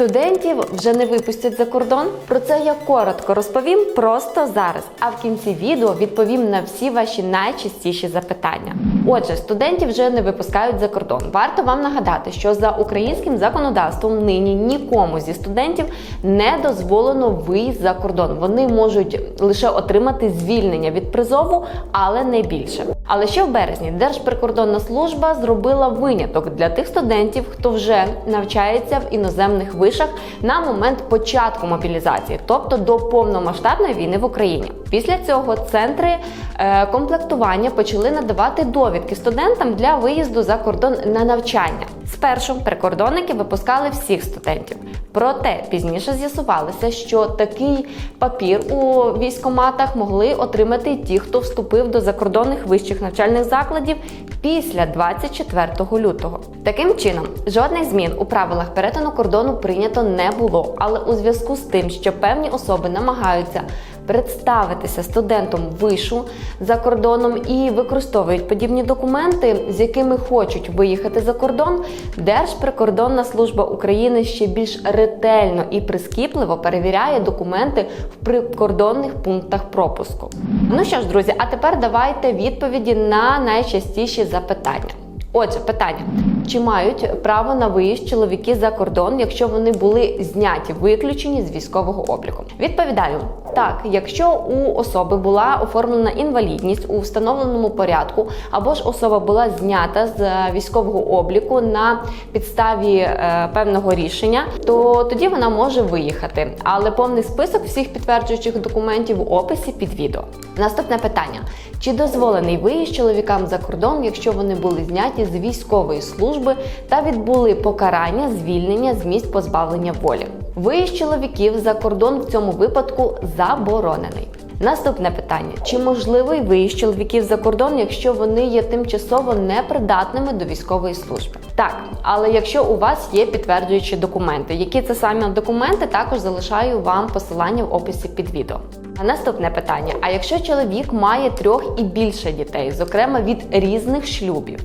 Студентів вже не випустять за кордон. Про це я коротко розповім просто зараз. А в кінці відео відповім на всі ваші найчастіші запитання. Отже, студентів вже не випускають за кордон. Варто вам нагадати, що за українським законодавством нині нікому зі студентів не дозволено виїзд за кордон. Вони можуть лише отримати звільнення від призову, але не більше. Але ще в березні Держприкордонна служба зробила виняток для тих студентів, хто вже навчається в іноземних вишах на момент початку мобілізації, тобто до повномасштабної війни в Україні. Після цього центри е, комплектування почали надавати довідки студентам для виїзду за кордон на навчання. Спершу прикордонники випускали всіх студентів. Проте пізніше з'ясувалося, що такий папір у військоматах могли отримати ті, хто вступив до закордонних вищих навчальних закладів після 24 лютого. Таким чином, жодних змін у правилах перетину кордону прийнято не було. Але у зв'язку з тим, що певні особи намагаються представитися студентом вишу за кордоном і використовують подібні документи, з якими хочуть виїхати за кордон, Держприкордонна служба України ще більш ретельно і прискіпливо перевіряє документи в прикордонних пунктах пропуску. Ну що ж, друзі, а тепер давайте відповіді на найчастіші запитання. Отже, питання: чи мають право на виїзд чоловіки за кордон, якщо вони були зняті, виключені з військового обліку? Відповідаю так, якщо у особи була оформлена інвалідність у встановленому порядку, або ж особа була знята з е, військового обліку на підставі е, певного рішення, то тоді вона може виїхати. Але повний список всіх підтверджуючих документів в описі під відео. Наступне питання: чи дозволений виїзд чоловікам за кордон, якщо вони були зняті з військової служби та відбули покарання звільнення з місць позбавлення волі? Виїзд чоловіків за кордон в цьому випадку заборонений. Наступне питання: чи можливий виїзд чоловіків за кордон, якщо вони є тимчасово непридатними до військової служби? Так, але якщо у вас є підтверджуючі документи, які це самі документи, також залишаю вам посилання в описі під відео. А наступне питання: а якщо чоловік має трьох і більше дітей, зокрема від різних шлюбів?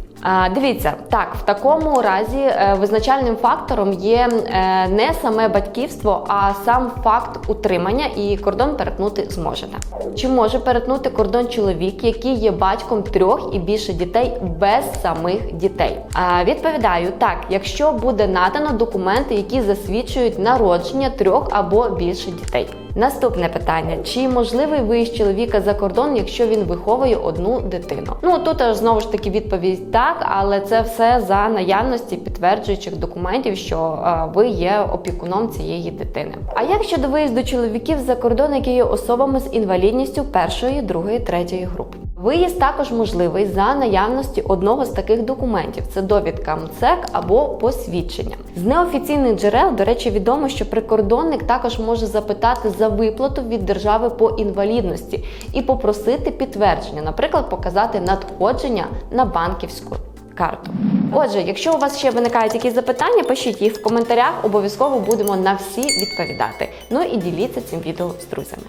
Дивіться, так, в такому разі е, визначальним фактором є е, не саме батьківство, а сам факт утримання і кордон перетнути зможете. Чи може перетнути кордон чоловік, який є батьком трьох і більше дітей без самих дітей? Відповідаю так, якщо буде надано документи, які засвідчують народження трьох або більше дітей. Наступне питання: чи можливий виїзд чоловіка за кордон, якщо він виховує одну дитину? Ну тут аж знову ж таки відповідь так, але це все за наявності підтверджуючих документів, що е, ви є опікуном цієї дитини. А як щодо виїзду чоловіків за кордон, які є особами з інвалідністю першої, другої, третьої групи? Виїзд також можливий за наявності одного з таких документів: це довідка МЦЕК або посвідчення. З неофіційних джерел, до речі, відомо, що прикордонник також може запитати за виплату від держави по інвалідності і попросити підтвердження, наприклад, показати надходження на банківську карту. Отже, якщо у вас ще виникають якісь запитання, пишіть їх в коментарях, обов'язково будемо на всі відповідати. Ну і діліться цим відео з друзями.